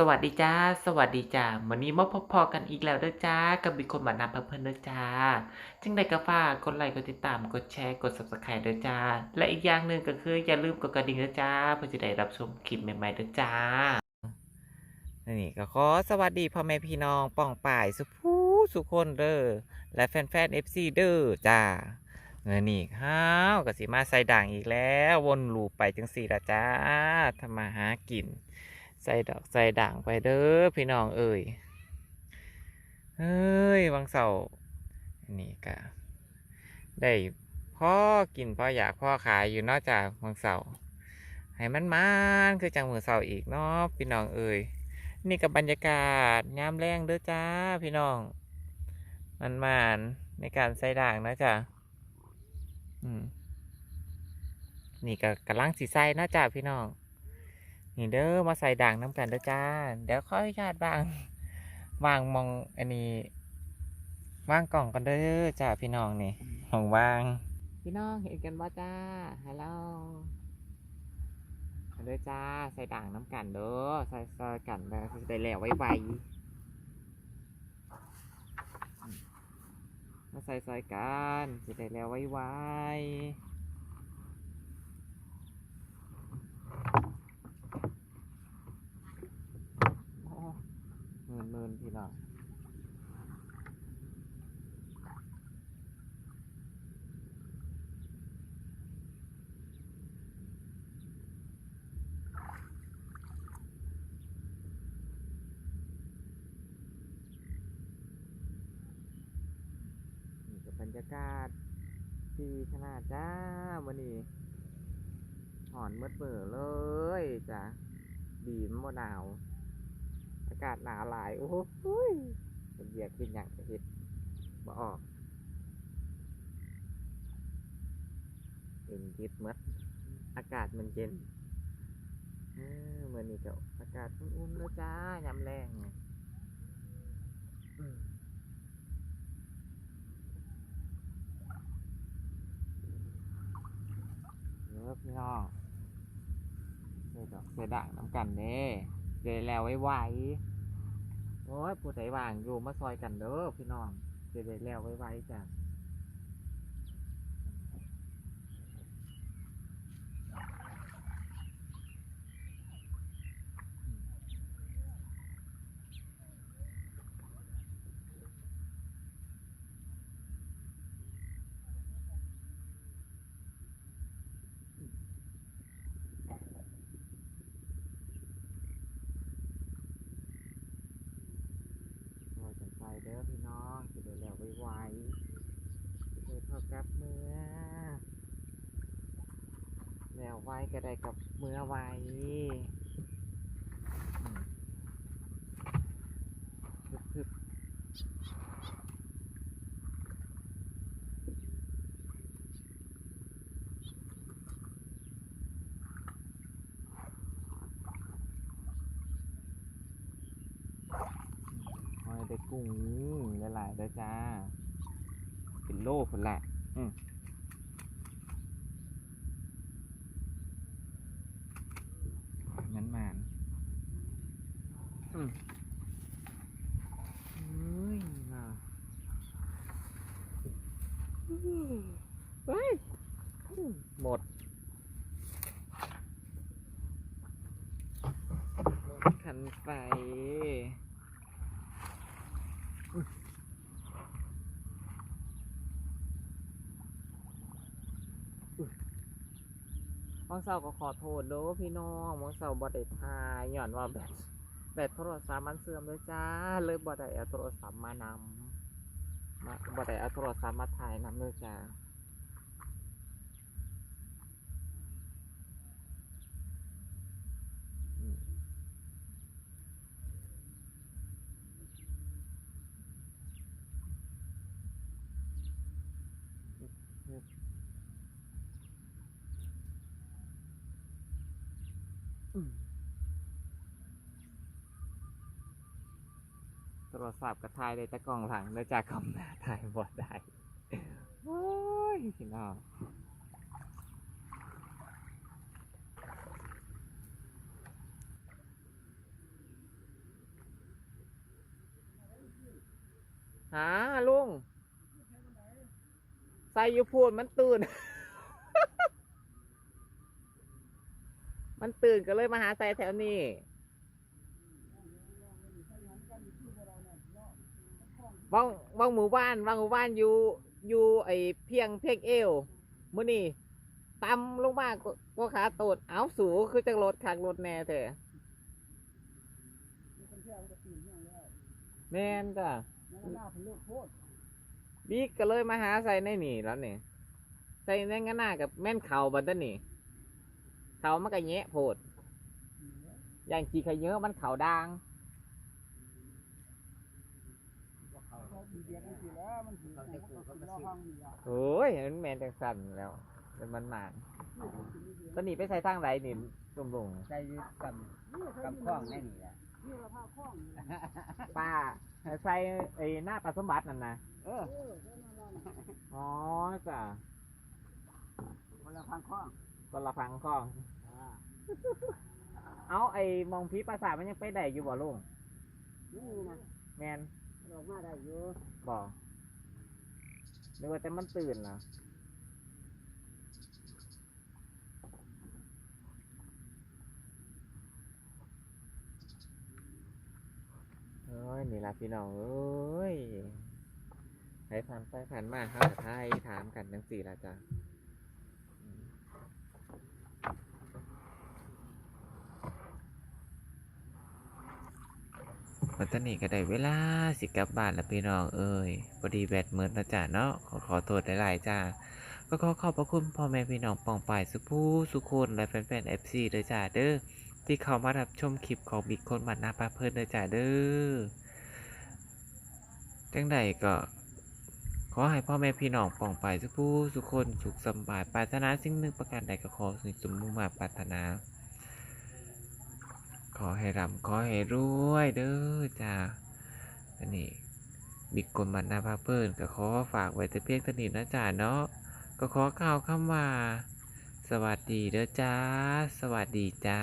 สวัสดีจ้า สวัสดีจ้าวันนี้มาพบพอกันอีกแล้วเด้อจ้า กับมีคนมานำเพิ่นๆเด้อจ้า จึงได้ก็ฝากกดไลค์ กดติดตาม กดแชร์ กด Subscribe เด้อจ้า และอีกอย่างหนึ่งก็คืออย่าลืมกดกระดิ่งเด้อจ้า เพื่อจะได้รับชมคลิปใหม่ๆเด้อจ้า นี่ก็ขอสวัสดีพ่อแม่พี่น้องป้องป่ายสุภูสุคนเด้อ และแฟนๆ FC เด้อจ้าเงินนี่ข้าวก็สิมาใส่ด่างอีกแล้ว วนลูปไปจังสี่ละจ้าทำมาหากิน ใส่ดอกใส่ด่างไปเด้อพี่น้องเอ่ยเฮ้ยวังเสาร์อันนี่ก็ได้พ่อกินพ่ออยากพ่อขายอยู่นอกจากวังเสาร์ให้มันมันคือจังมือเสาร์อีกเนาะพี่น้องเอ่ยนี่กับบรรยากาศยามแรงเด้อจ้าพี่น้อง มันมานในการใส่ด่างนะจ๊ะอืมนี่ก็กำลังสีใส่นะจ๊ะพี่น้อง นี่เด้อมาใส่ด่างน้ำกันเด้อจ้า เดี๋ยวขออนุญาตวางวางมองอันนี้วางกล่องกันเด้อจ้าพี่น้องนี่ของวาง พี่น้องเห็นกันบ่จ้าฮัลโหลมาเด้อจ้าใส่ด่างน้ำกันเด้อใส่ใส่กันแล้วสิได้แล้วไว้ไวมาใส่ใส่กันจะได้แล้วไว้ไวโอ้เมินเมินพี่น้บรรยากาศดีขนาดจ้าวันนี้หอนเมื่อเปิดเลยจ้ะดีมบ่หนาว อากาศหนาวหลาย โอ้โหยเป็นเบียกเป็นอย่างเห็ดบ่ออกเป็นทิศมัดอากาศมันเย็นเมื่อนี้ก็อากาศอุ่นๆแล้วจ้ายามแรงอืมเลิกพี่น้องเดี๋ยวดอกเสด่างน้ำกันเด้ เดี๋ยวแล้วไว้ไวโอ้ยผู้ใดว่างอยู่มาซอยกันเด้อพี่น้องเดี๋ยวแล้วไว้ไวจ้ะ เด้อพี่น้องจะได้แล้วไว้ไวจะได้เพากับเมื่อแล้วไวก็ได้กับเมื่อไวอืมพึบๆหอย ได้กุ้งหลายได้จ้า เป็นโลคนละอืมนั้นมานอืมเฮ้ยน่ะเฮ้ยอืมหมดรถคันไฟ มองเสาก็ขอโทษเด้อพี่น้องมองเสาบ่ได้ทายย้อนว่าแบตแบตโทรศัพท์มันเสื่อมเลยจ้า เลยบ่ได้เอาโทรศัพท์มานำมาบ่ได้เอาโทรศัพท์มาถ่ายนำเลยจ้า โทรศัพท์กระทายเลยตะกล้องหลังแล้วจากคล้องหน้าถ่ายบอดได้ว้ายพี่น้องหาลุงใส่ยูพูดมันตื่น มันตื่นก็เลยมาหาใส่แถวนี้ บางบางหมู่บ้านบางหมู่บ้านอยู่อยู่ไอเพียงเพียงเอวมื้อนี่ตำลงมาก็ก็ขาโตดเอาสูคือจังรถขักรถแน่เถอะแม่นจ้ะบิ๊กก็เลยมาหาใส่ในนี่แล้วนี่ใส่ในงหน้ากับแม่นเข่าบัดนั้นนี่เข่ามันก็แยะโพดอย่างจีขยเยอะมันเข่าดัง โอ้ยมันแมนจังสันแล้วเป็นมันหมานตอนนี้ไปใส่ทางไหนนี่ลุงลุงใส่อยู่กับกับข้องแน่นี่แหละป้าใส่ไอ้หน้าปลาสมบัตินั่นนะเอออ๋อจ้ะคนละพังข้องคนละฟังข้องอ่าเอาไอ้มองผีปราสาทมันยังไปได้อยู่บ่ลุงนี่นะแมน ออกมาได้อยู่บ่นึกว่าแต่มันตื่นนะเอ้ยนี่ละพี่น้องเอ้ยใครผ่านไปผ่านมาครับไทยถามกันทั้งสี่ละจ้ะ วันตอนนี้ก็ได้เวลาสิกลับบ้านแล้วพี่น้องเอ้ยพอดีแบตเมิดนะจ้ะเนาะขอขอโทษหลายๆจ้าก็ขอขอบพระคุณพ่อแม่พี่น้องปองป่ายสุภูสุคนและแฟนๆเอฟซีด้วยจ้าเด้อที่เข้ามารับชมคลิปของบิ๊กคนบัดหนาปาเพิ่นด้วยจ้าเด้อจังใดก็ขอให้พ่อแม่พี่น้องปองไปสุภูสุคนสุขสบายปรารถนาสิ่งหนึ่งประการใดก็ขอสิ่งสมมุ่งมาปรารถนา ขอให้ร่ำขอให้รวยเด้อจ้าอันนี้บิ๊กกลบันนาพาเพิ่นก็ขอฝากไว้แต่เพียงเท่านี้นะจ้าเนาะก็ขอกล่าวคำว่า สวัสดีเด้อจ้า สวัสดีจ้า